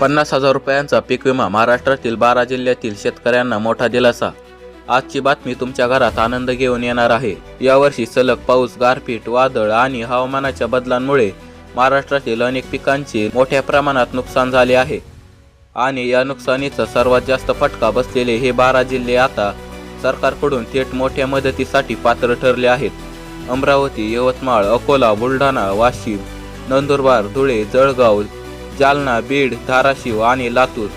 पन्नास हजार रुपयांचा पीक विमा महाराष्ट्रातील बारा जिल्ह्यातील शेतकऱ्यांना मोठा दिलासा. आजची बातमी तुमच्या घरात आनंद घेऊन येणार आहे. यावर्षी सलग पाऊस गारपीट वादळ आणि हवामानाच्या बदलांमुळे महाराष्ट्रातील अनेक पिकांचे मोठ्या प्रमाणात नुकसान झाले आहे. आणि या नुकसानीचा सर्वात जास्त फटका बसलेले हे बारा जिल्हे आता सरकारकडून थेट मोठ्या मदतीसाठी पात्र ठरले आहेत. अमरावती यवतमाळ अकोला बुलढाणा वाशिम नंदुरबार धुळे जळगाव जालना बीड धाराशिव आणि लातूर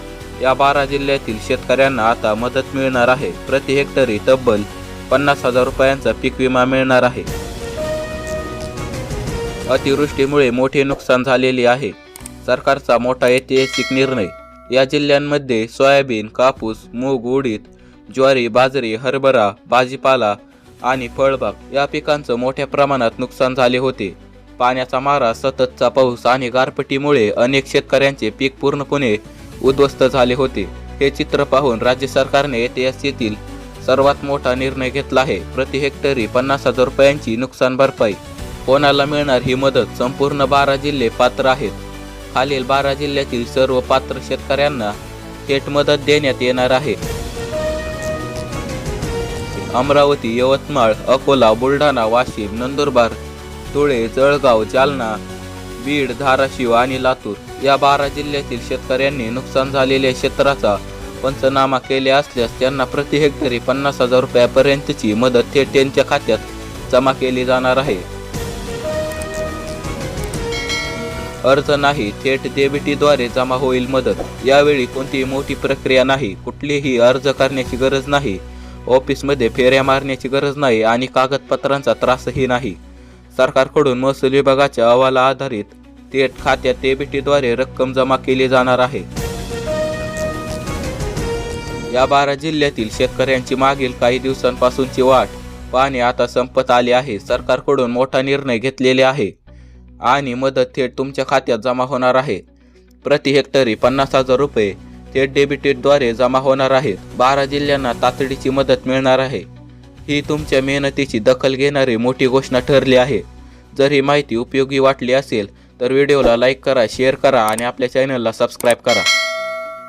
या बारा जिल्ह्यातील शेतकऱ्यांना आता मदत मिळणार आहे. प्रति हेक्टरी तब्बल पन्नास हजार रुपयांचा पीक विमा मिळणार आहे. अतिवृष्टीमुळे मोठे नुकसान झालेले आहे. सरकारचा मोठा ऐतिहासिक निर्णय. या जिल्ह्यांमध्ये सोयाबीन कापूस मूग उडीद ज्वारी बाजरी हरभरा भाजीपाला आणि फळबाग या पिकांचं मोठ्या प्रमाणात नुकसान झाले होते. पाण्याचा मारा सततचा पाऊस आणि गारपटीमुळे अनेक शेतकऱ्यांचे पीक पूर्णपणे उद्ध्वस्त झाले होते. हे चित्र पाहून राज्य सरकारने ऐतिहासिकीतील सर्वात मोठा निर्णय घेतला आहे. प्रति हेक्टरी पन्नास हजार रुपयांची नुकसान भरपाई. कोणाला मिळणार ही मदत? संपूर्ण बारा जिल्हे पात्र आहेत. खालील बारा जिल्ह्यातील सर्व पात्र शेतकऱ्यांना थेट मदत देण्यात येणार आहे. अमरावती यवतमाळ अकोला बुलढाणा वाशिम नंदुरबार धुळे जळगाव जालना बीड धाराशिव आणि लातूर या बारा जिल्ह्यातील शेतकऱ्यांनी नुकसान झालेल्या क्षेत्राचा पंचनामा केले असल्यास त्यांना प्रति हेक्टरी पन्नास हजार रुपयापर्यंतची मदत थेट त्यांच्या खात्यात जमा केली जाणार आहे. अर्ज नाही थेट डेबिटीद्वारे जमा होईल मदत. यावेळी कोणतीही मोठी प्रक्रिया नाही कुठलीही अर्ज करण्याची गरज नाही. ऑफिसमध्ये फेऱ्या मारण्याची गरज नाही आणि कागदपत्रांचा त्रासही नाही. सरकारकडून महसूल विभागाच्या अहवाला आधारित थेट खात्यात डेबिटीद्वारे रक्कम जमा केली जाणार आहे. या बारा जिल्ह्यातील शेतकऱ्यांची मागील काही दिवसांपासूनची वाट पाहणे आता संपत आली आहे. सरकारकडून मोठा निर्णय घेतलेले आहे आणि मदत थेट तुमच्या खात्यात जमा होणार आहे. प्रति हेक्टरी पन्नास हजार रुपये थेट डेबिटेडद्वारे जमा होणार आहेत. बारा जिल्ह्यांना तातडीची मदत मिळणार आहे. ही तुमच्या मेहनतीची दखल घेणारी मोठी घोषणा ठरली आहे. जर ही माहिती उपयोगी वाटली असेल तर व्हिडिओला लाईक करा शेअर करा आणि आपल्या चॅनलला सबस्क्राईब करा.